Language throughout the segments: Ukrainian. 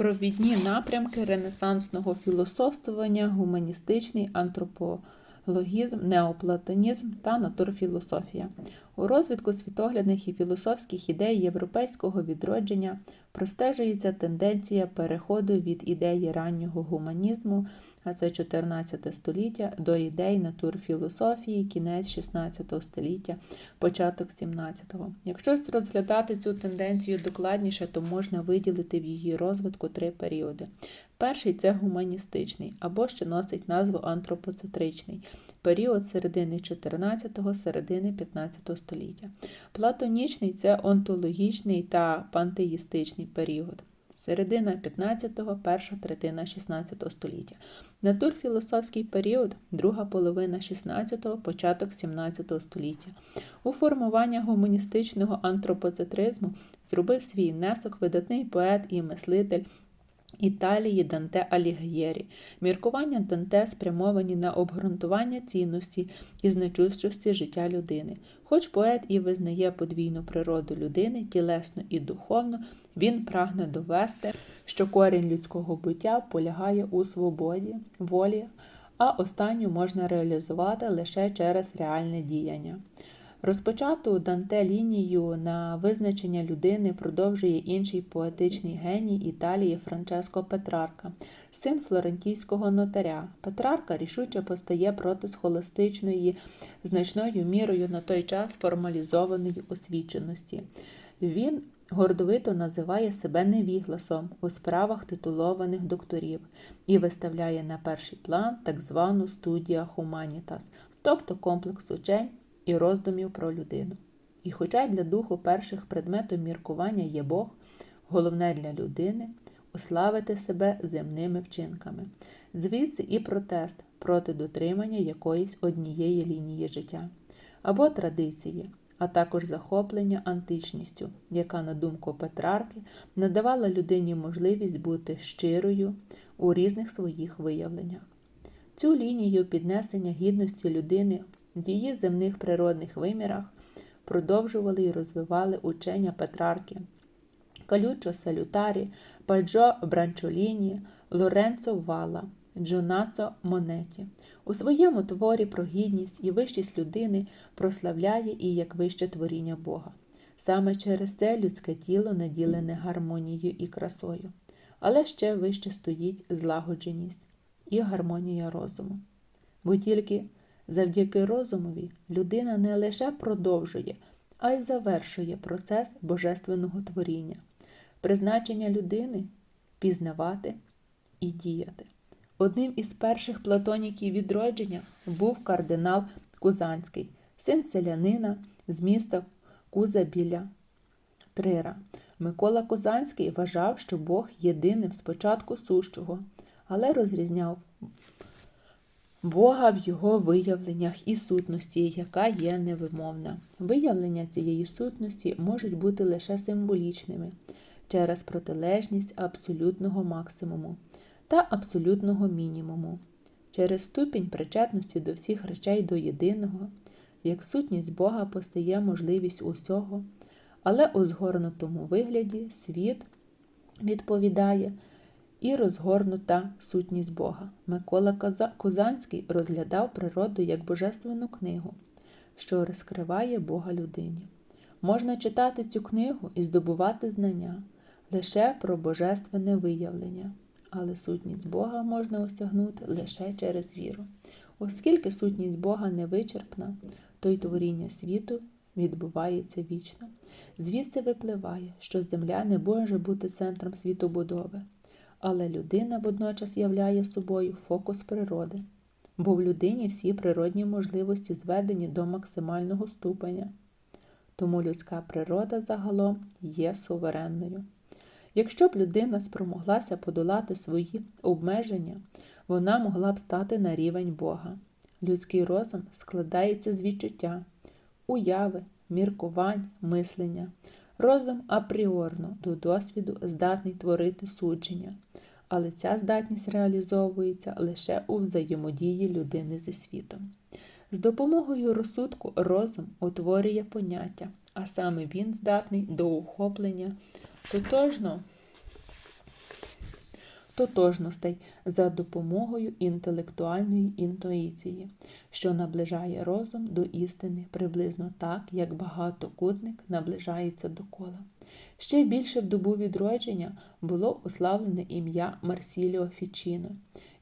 Провідні напрямки ренесансного філософствування, гуманістичний антропологізм, неоплатонізм та натурфілософія. У розвитку світоглядних і філософських ідей європейського відродження простежується тенденція переходу від ідеї раннього гуманізму, а це 14 століття, до ідей натурфілософії, кінець 16 століття, початок 17-го. Якщо розглядати цю тенденцію докладніше, то можна виділити в її розвитку три періоди. Перший це гуманістичний, або ще носить назву антропоцентричний період середини 14-го, середини 15 століття. Платонічний це онтологічний та пантеїстичний період. Середина 15-го, перша третина 16 століття. Натурфілософський період, друга половина 16-го, початок 17 століття. У формування гуманістичного антропоцентризму зробив свій внесок видатний поет і мислитель Італії Данте Аліг'єрі. Міркування Данте спрямовані на обґрунтування цінності і значущості життя людини. Хоч поет і визнає подвійну природу людини, тілесно і духовно, він прагне довести, що корінь людського буття полягає у свободі, волі, а останню можна реалізувати лише через реальне діяння. Розпочату Данте лінію на визначення людини продовжує інший поетичний геній Італії Франческо Петрарка, син флорентійського нотаря. Петрарка рішуче постає проти схоластичної, значною мірою на той час формалізованої освіченості. Він гордовито називає себе невігласом у справах титулованих докторів і виставляє на перший план так звану студія Хуманітас, тобто комплекс учень і роздумів про людину. І хоча для духу перших предметом міркування є Бог, головне для людини уславити себе земними вчинками, звідси і протест проти дотримання якоїсь однієї лінії життя, або традиції, а також захоплення античністю, яка, на думку Петрарки, надавала людині можливість бути щирою у різних своїх виявленнях. Цю лінію піднесення гідності людини її земних природних вимірах продовжували і розвивали учення Петрарки, Калючо Салютарі, Паджо Бранчоліні, Лоренцо Вала, Джонацо Монеті. У своєму творі про гідність і вищість людини прославляє і як вище творіння Бога. Саме через це людське тіло наділене гармонією і красою, але ще вище стоїть злагодженість і гармонія розуму. Бо тільки Завдяки розумові людина не лише продовжує, а й завершує процес божественного творіння, призначення людини пізнавати і діяти. Одним із перших платоніків відродження був кардинал Кузанський, син селянина з міста Куза біля Трира. Микола Козанський вважав, що Бог єдиним спочатку сущого, але розрізняв Бога в його виявленнях і сутності, яка є невимовна. Виявлення цієї сутності можуть бути лише символічними через протилежність абсолютного максимуму та абсолютного мінімуму, через ступінь причетності до всіх речей до єдиного, як сутність Бога постає можливість усього, але у згорнутому вигляді світ відповідає і розгорнута сутність Бога. Микола Козанський розглядав природу як божественну книгу, що розкриває Бога людині. Можна читати цю книгу і здобувати знання лише про божественне виявлення, але сутність Бога можна осягнути лише через віру. Оскільки сутність Бога невичерпна, то й творіння світу відбувається вічно. Звідси випливає, що земля не може бути центром світобудови але людина водночас являє собою фокус природи, бо в людині всі природні можливості зведені до максимального ступеня. Тому людська природа загалом є суверенною. Якщо б людина спромоглася подолати свої обмеження, вона могла б стати на рівень Бога. Людський розум складається з відчуття, уяви, міркувань, мислення. Розум апріорно до досвіду здатний творити судження, але ця здатність реалізовується лише у взаємодії людини зі світом. З допомогою розсудку розум утворює поняття, а саме він здатний до ухоплення тотожно тотожностей за допомогою інтелектуальної інтуїції, що наближає розум до істини приблизно так, як багатокутник наближається до кола. Ще більше в добу відродження було уславлене ім'я Марсіліо Фічіно.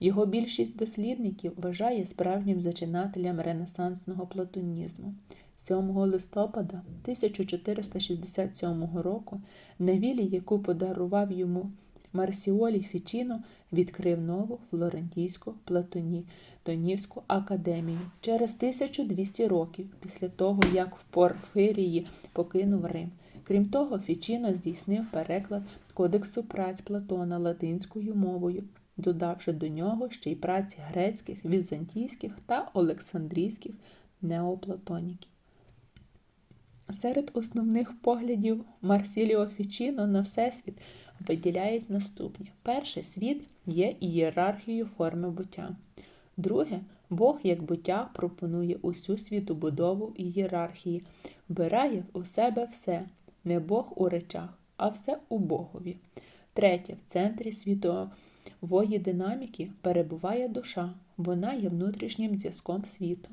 Його більшість дослідників вважає справжнім зачинателем ренесансного платонізму. 7 листопада 1467 року на вілі, яку подарував йому Марсіолі Фічіно, відкрив нову флорентійську платонівську академію через 1200 років після того, як в Порфирії покинув Рим. Крім того, Фічіно здійснив переклад Кодексу праць Платона латинською мовою, додавши до нього ще й праці грецьких, візантійських та олександрійських неоплатоніків. Серед основних поглядів Марсіліо Фічіно на Всесвіт виділяють наступні: перший світ є ієрархією форми буття. Друге, Бог як буття пропонує усю світобудову ієрархії, вбирає у себе все, не Бог у речах, а все у Богові. Третє, в центрі світової динаміки перебуває душа, вона є внутрішнім зв'язком світу.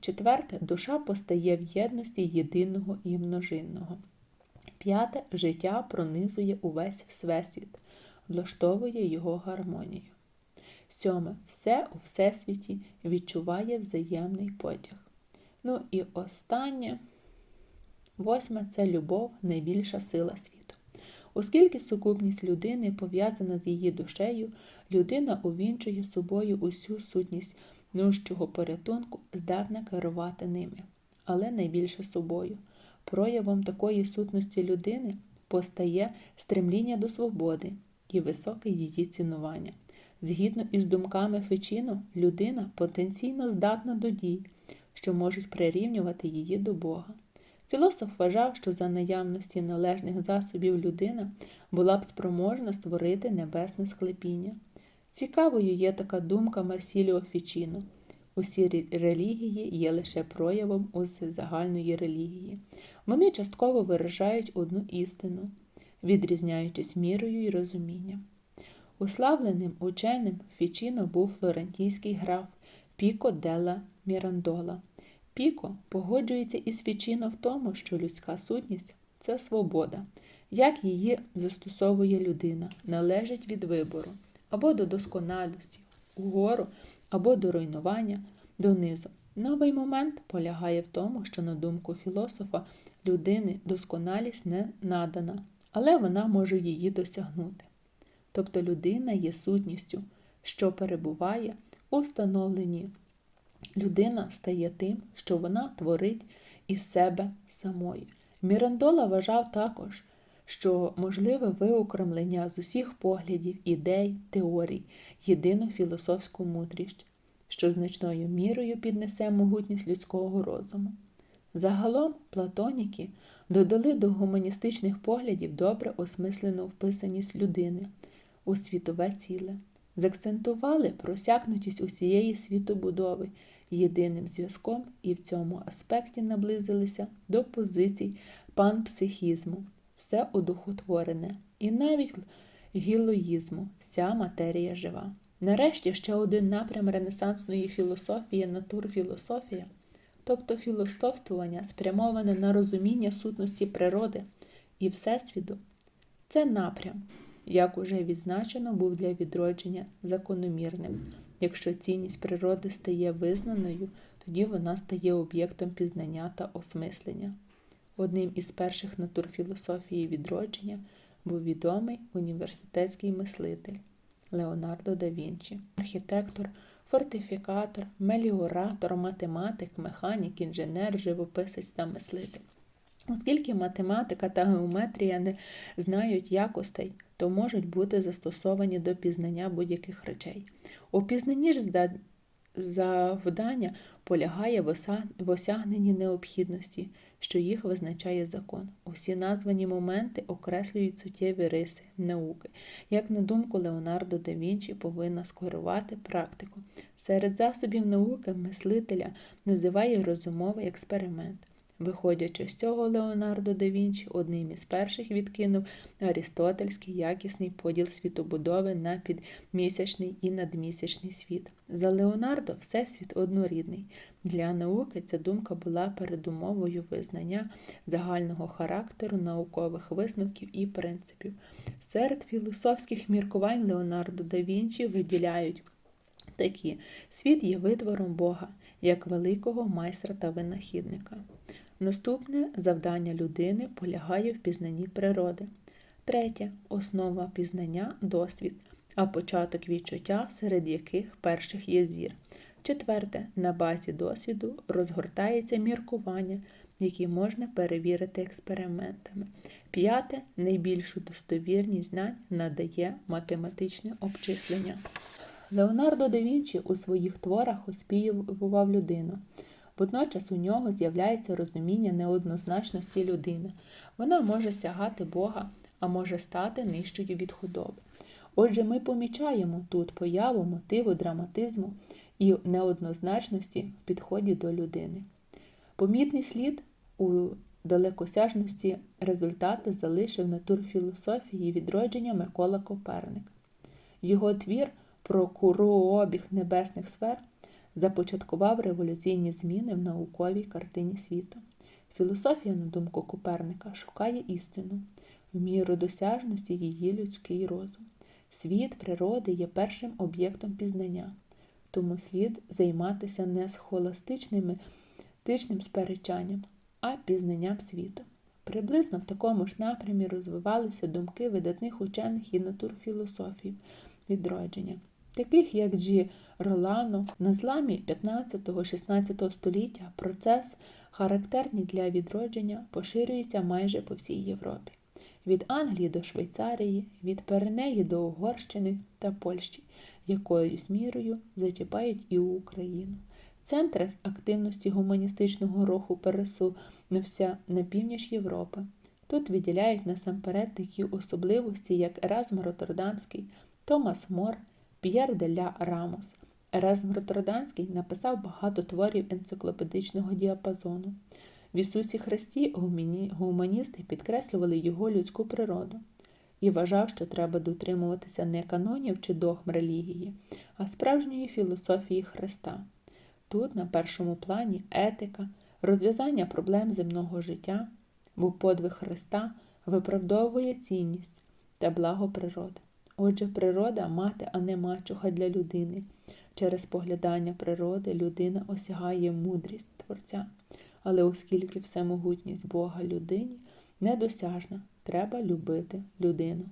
Четверте, душа постає в єдності єдиного і множинного. П'яте життя пронизує увесь всесвіт, влаштовує його гармонію. Сьоме, все у всесвіті відчуває взаємний потяг. Ну і останнє, восьме це любов, найбільша сила світу. Оскільки сукупність людини пов'язана з її душею, людина увінчує собою усю сутність нижчого порятунку, здатна керувати ними, але найбільше собою. Проявом такої сутності людини постає стремління до свободи і високе її цінування. Згідно із думками Фечіно, людина потенційно здатна до дій, що можуть прирівнювати її до Бога. Філософ вважав, що за наявності належних засобів людина була б спроможна створити небесне склепіння. Цікавою є така думка Марсіліо Фічіно. Усі релігії є лише проявом загальної релігії. Вони частково виражають одну істину, відрізняючись мірою і розумінням. Уславленим ученим Фічіно був флорентійський граф Піко Делла Мірандола. Піко погоджується із Фічіно в тому, що людська сутність це свобода, як її застосовує людина, належить від вибору або до досконалості, угору, або до руйнування, донизу. Новий момент полягає в тому, що, на думку філософа, людини досконалість не надана, але вона може її досягнути. Тобто людина є сутністю, що перебуває у встановленні. Людина стає тим, що вона творить із себе самої. Мірандола вважав також, що можливе виокремлення з усіх поглядів, ідей, теорій, єдину філософську мудрість, що значною мірою піднесе могутність людського розуму. Загалом Платоніки додали до гуманістичних поглядів добре осмислену вписаність людини у світове ціле, закцентували просякнутість усієї світобудови єдиним зв'язком і в цьому аспекті наблизилися до позицій панпсихізму, все одухотворене, і навіть гілоїзму, вся матерія жива. Нарешті ще один напрям ренесансної філософії натурфілософія, тобто філософствування, спрямоване на розуміння сутності природи і Всесвіту. Це напрям, як уже відзначено, був для відродження закономірним. Якщо цінність природи стає визнаною, тоді вона стає об'єктом пізнання та осмислення. Одним із перших натурфілософії відродження був відомий університетський мислитель Леонардо да Вінчі, архітектор, фортифікатор, меліоратор, математик, механік, інженер, живописець та мислитель. Оскільки математика та геометрія не знають якостей, то можуть бути застосовані до пізнання будь-яких речей. У пізнанні ж завдання полягає в осягненні необхідності, що їх визначає закон. Усі названі моменти окреслюють суттєві риси науки, як на думку Леонардо да Вінчі повинна скорувати практику. Серед засобів науки мислителя називає розумовий експеримент. Виходячи з цього, Леонардо да Вінчі одним із перших відкинув арістотельський якісний поділ світобудови на підмісячний і надмісячний світ. За Леонардо всесвіт однорідний. Для науки ця думка була передумовою визнання загального характеру наукових висновків і принципів. Серед філософських міркувань Леонардо да Вінчі виділяють такі: світ є витвором Бога, як великого майстра та винахідника. Наступне завдання людини полягає в пізнанні природи. Третє основа пізнання досвід, а початок відчуття, серед яких перших є зір. Четверте, на базі досвіду розгортається міркування, які можна перевірити експериментами. П'яте найбільшу достовірність знань надає математичне обчислення. Леонардо да Вінчі у своїх творах оспівував людину. Водночас у нього з'являється розуміння неоднозначності людини. Вона може сягати Бога, а може стати нижчою від худоби. Отже, ми помічаємо тут появу мотиву драматизму і неоднозначності в підході до людини. Помітний слід у далекосяжності результати залишив натурфілософії відродження Микола Коперник. Його твір про круообіг небесних сфер започаткував революційні зміни в науковій картині світу. Філософія, на думку Коперника, шукає істину, в міру досяжності її людський розум. Світ природи є першим об'єктом пізнання, тому слід займатися не схоластичним тичним сперечанням, а пізнанням світу. Приблизно в такому ж напрямі розвивалися думки видатних учених і натурфілософів відродження таких як Джі Ролано, на зламі 15-16 століття процес, характерний для відродження, поширюється майже по всій Європі. Від Англії до Швейцарії, від Перенеї до Угорщини та Польщі, якоюсь мірою зачіпають і Україну. Центр активності гуманістичного руху пересунувся на північ Європи. Тут виділяють насамперед такі особливості, як Еразм Роттердамський, Томас Мор, П'єр де ля Рамос. Еразм Роттерданський написав багато творів енциклопедичного діапазону. В Ісусі Христі гуманісти підкреслювали його людську природу і вважав, що треба дотримуватися не канонів чи догм релігії, а справжньої філософії Христа. Тут, на першому плані, етика, розв'язання проблем земного життя, бо подвиг Христа виправдовує цінність та благо природи. Отже, природа мати, а не мачуха для людини. Через поглядання природи людина осягає мудрість Творця. Але оскільки всемогутність Бога людині недосяжна, треба любити людину.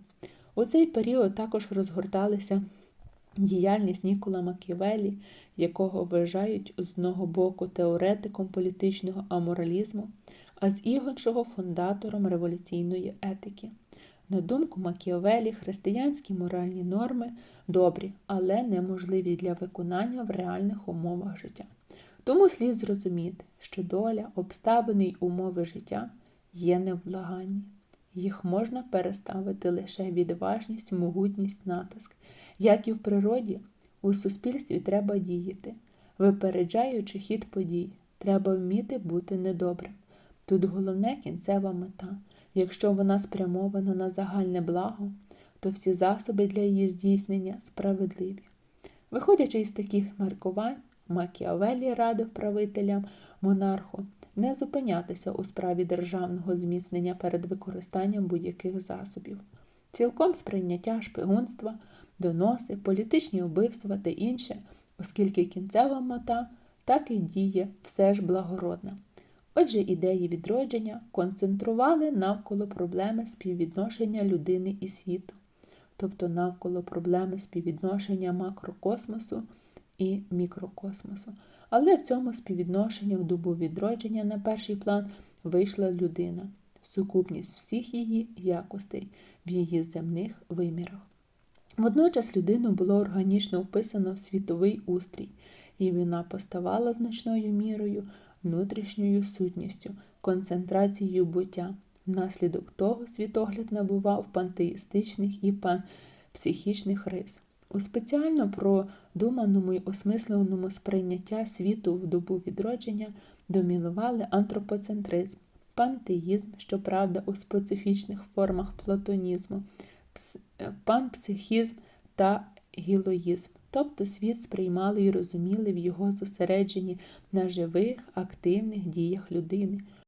У цей період також розгорталися діяльність Нікола Маківелі, якого вважають з одного боку теоретиком політичного аморалізму, а з іншого фундатором революційної етики. На думку Макіавелі, християнські моральні норми добрі, але неможливі для виконання в реальних умовах життя. Тому слід зрозуміти, що доля, обставини й умови життя є невблаганні. Їх можна переставити лише відважність, могутність, натиск. Як і в природі, у суспільстві треба діяти, випереджаючи хід подій, треба вміти бути недобрим. Тут головне кінцева мета. Якщо вона спрямована на загальне благо, то всі засоби для її здійснення справедливі. Виходячи із таких маркувань, Макіавелі радив правителям монарху не зупинятися у справі державного зміцнення перед використанням будь-яких засобів, цілком сприйняття шпигунства, доноси, політичні вбивства та інше, оскільки кінцева мета так і діє все ж благородна. Отже, ідеї відродження концентрували навколо проблеми співвідношення людини і світу, тобто навколо проблеми співвідношення макрокосмосу і мікрокосмосу. Але в цьому співвідношенні в добу відродження на перший план вийшла людина, сукупність всіх її якостей в її земних вимірах. Водночас людину було органічно вписано в світовий устрій, і вона поставала значною мірою внутрішньою сутністю, концентрацією буття. Внаслідок того світогляд набував пантеїстичних і панпсихічних рис. У спеціально продуманому й осмисленому сприйняття світу в добу відродження домінували антропоцентризм, пантеїзм, щоправда, у специфічних формах платонізму, панпсихізм та гілоїзм. Тобто світ сприймали і розуміли в його зосередженні на живих, активних діях людини,